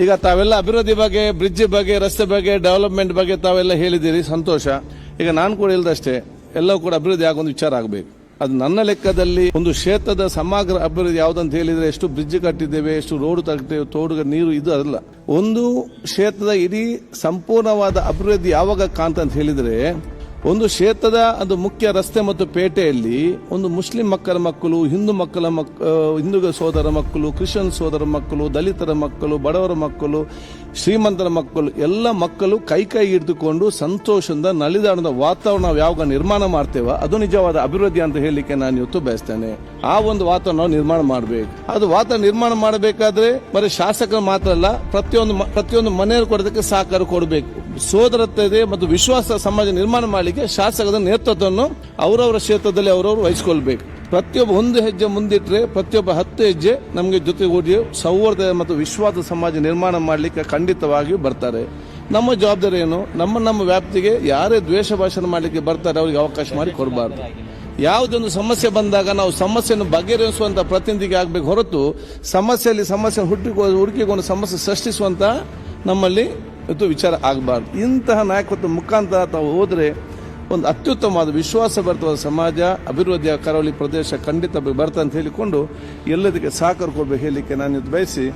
ಈಗ ತಾವೆಲ್ಲ ಅಭಿವೃದ್ಧಿ ಬಗ್ಗೆ, ಬ್ರಿಡ್ಜ್ ಬಗ್ಗೆ, ರಸ್ತೆ ಬಗ್ಗೆ, ಡೆವಲಪ್ಮೆಂಟ್ ಬಗ್ಗೆ ತಾವೆಲ್ಲ ಹೇಳಿದ್ದೀರಿ, ಸಂತೋಷ. ಈಗ ನಾನು ಕೂಡ ಇಲ್ಲದಷ್ಟೇ ಎಲ್ಲವೂ ಕೂಡ ಅಭಿವೃದ್ಧಿ ಆಗೊಂದು ವಿಚಾರ ಆಗಬೇಕು. ಅದು ನನ್ನ ಲೆಕ್ಕದಲ್ಲಿ ಒಂದು ಕ್ಷೇತ್ರದ ಸಮಗ್ರ ಅಭಿವೃದ್ಧಿ ಯಾವುದಂತ ಹೇಳಿದ್ರೆ ಎಷ್ಟು ಬ್ರಿಡ್ಜ್ ಕಟ್ಟಿದ್ದೇವೆ, ಎಷ್ಟು ರೋಡ್ ಕಟ್ಟಿದ್ದೇವೆ, ತೋಡುಗ, ನೀರು, ಇದು ಅಲ್ಲ ಒಂದು ಕ್ಷೇತ್ರದ ಇಡೀ ಸಂಪೂರ್ಣವಾದ ಅಭಿವೃದ್ಧಿ ಯಾವಾಗ ಕಾಂತ ಅಂತ ಹೇಳಿದ್ರೆ ಒಂದು ಕ್ಷೇತ್ರದ ಒಂದು ಮುಖ್ಯ ರಸ್ತೆ ಮತ್ತು ಪೇಟೆಯಲ್ಲಿ ಒಂದು ಮುಸ್ಲಿಂ ಮಕ್ಕಳ ಮಕ್ಕಳು, ಹಿಂದೂ ಮಕ್ಕಳ ಮಕ್ ಹಿಂದೂ ಸೋದರ ಮಕ್ಕಳು, ಕ್ರಿಶ್ಚಿಯನ್ ಸೋದರ ಮಕ್ಕಳು, ದಲಿತರ ಮಕ್ಕಳು, ಬಡವರ ಮಕ್ಕಳು, ಶ್ರೀಮಂತರ ಮಕ್ಕಳು, ಎಲ್ಲ ಮಕ್ಕಳು ಕೈ ಕೈ ಹಿಡಿದುಕೊಂಡು ಸಂತೋಷದಿಂದ ನಲಿದಾಡದ ವಾತಾವರಣ ಯಾವಾಗ ನಿರ್ಮಾಣ ಮಾಡ್ತೇವೆ, ಅದು ನಿಜವಾದ ಅಭಿವೃದ್ಧಿ ಅಂತ ಹೇಳಲಿಕ್ಕೆ ನಾನು ಇವತ್ತು ಬಯಸ್ತೇನೆ. ಆ ಒಂದು ವಾತಾವರಣ ನಿರ್ಮಾಣ ಮಾಡಬೇಕು. ಅದು ವಾತಾವರಣ ನಿರ್ಮಾಣ ಮಾಡಬೇಕಾದ್ರೆ, ಬರೀ ಶಾಸಕರು ಮಾತ್ರ ಅಲ್ಲ, ಪ್ರತಿಯೊಂದು ಪ್ರತಿಯೊಂದು ಮನೆಯವರು ಕೊಡೋದಕ್ಕೆ ಸಹಕಾರ ಕೊಡಬೇಕು. ಸೋದರತೆ ಮತ್ತು ವಿಶ್ವಾಸ ಸಮಾಜ ನಿರ್ಮಾಣ ಮಾಡಲಿಕ್ಕೆ ಶಾಸಕರ ನೇತೃತ್ವವನ್ನು ಅವರವರ ಕ್ಷೇತ್ರದಲ್ಲಿ ಅವರವರು ವಹಿಸಿಕೊಳ್ಬೇಕು. ಪ್ರತಿಯೊಬ್ಬ ಒಂದು ಹೆಜ್ಜೆ ಮುಂದಿಟ್ಟರೆ ಪ್ರತಿಯೊಬ್ಬ ಹತ್ತು ಹೆಜ್ಜೆ ನಮಗೆ ಜೊತೆಗೂಡಿ ಸೌಹಾರ್ದ ಮತ್ತು ವಿಶ್ವಾಸ ಸಮಾಜ ನಿರ್ಮಾಣ ಮಾಡಲಿಕ್ಕೆ ಖಂಡಿತವಾಗಿಯೂ ಬರ್ತಾರೆ. ನಮ್ಮ ಜವಾಬ್ದಾರಿ ಏನು? ನಮ್ಮ ನಮ್ಮ ವ್ಯಾಪ್ತಿಗೆ ಯಾರೇ ದ್ವೇಷ ಭಾಷಣ ಮಾಡಲಿಕ್ಕೆ ಬರ್ತಾರೆ, ಅವರಿಗೆ ಅವಕಾಶ ಮಾಡಿ ಕೊಡಬಾರ್ದು. ಯಾವುದೊಂದು ಸಮಸ್ಯೆ ಬಂದಾಗ ನಾವು ಸಮಸ್ಯೆಯನ್ನು ಬಗೆಹರಿಸುವಂತ ಪ್ರತಿನಿಧಿಗೆ ಆಗಬೇಕು ಹೊರತು ಸಮಸ್ಯೆಯಲ್ಲಿ ಸಮಸ್ಯೆ ಹುಟ್ಟಿ ಹುಡುಕಿಕೊಂಡು ಸಮಸ್ಯೆ ಸೃಷ್ಟಿಸುವಂತ ನಮ್ಮಲ್ಲಿ ಇದು ವಿಚಾರ ಆಗಬಾರ್ದು. ಇಂತಹ ನಾಯಕತ್ವ ಮುಖಾಂತರ ತಾವು ಹೋದ್ರೆ ಒಂದು ಅತ್ಯುತ್ತಮವಾದ ವಿಶ್ವಾಸ ಭರಿತವಾದ ಸಮಾಜ, ಅಭಿವೃದ್ಧಿಯ ಕರಾವಳಿ ಪ್ರದೇಶ ಖಂಡಿತ ಬರ್ತಂತ ಹೇಳಿಕೊಂಡು ಎಲ್ಲದಕ್ಕೆ ಸಹಕಾರ ಕೊಡಬೇಕು ಹೇಳಲಿಕ್ಕೆ ನಾನು ಬಯಸಿ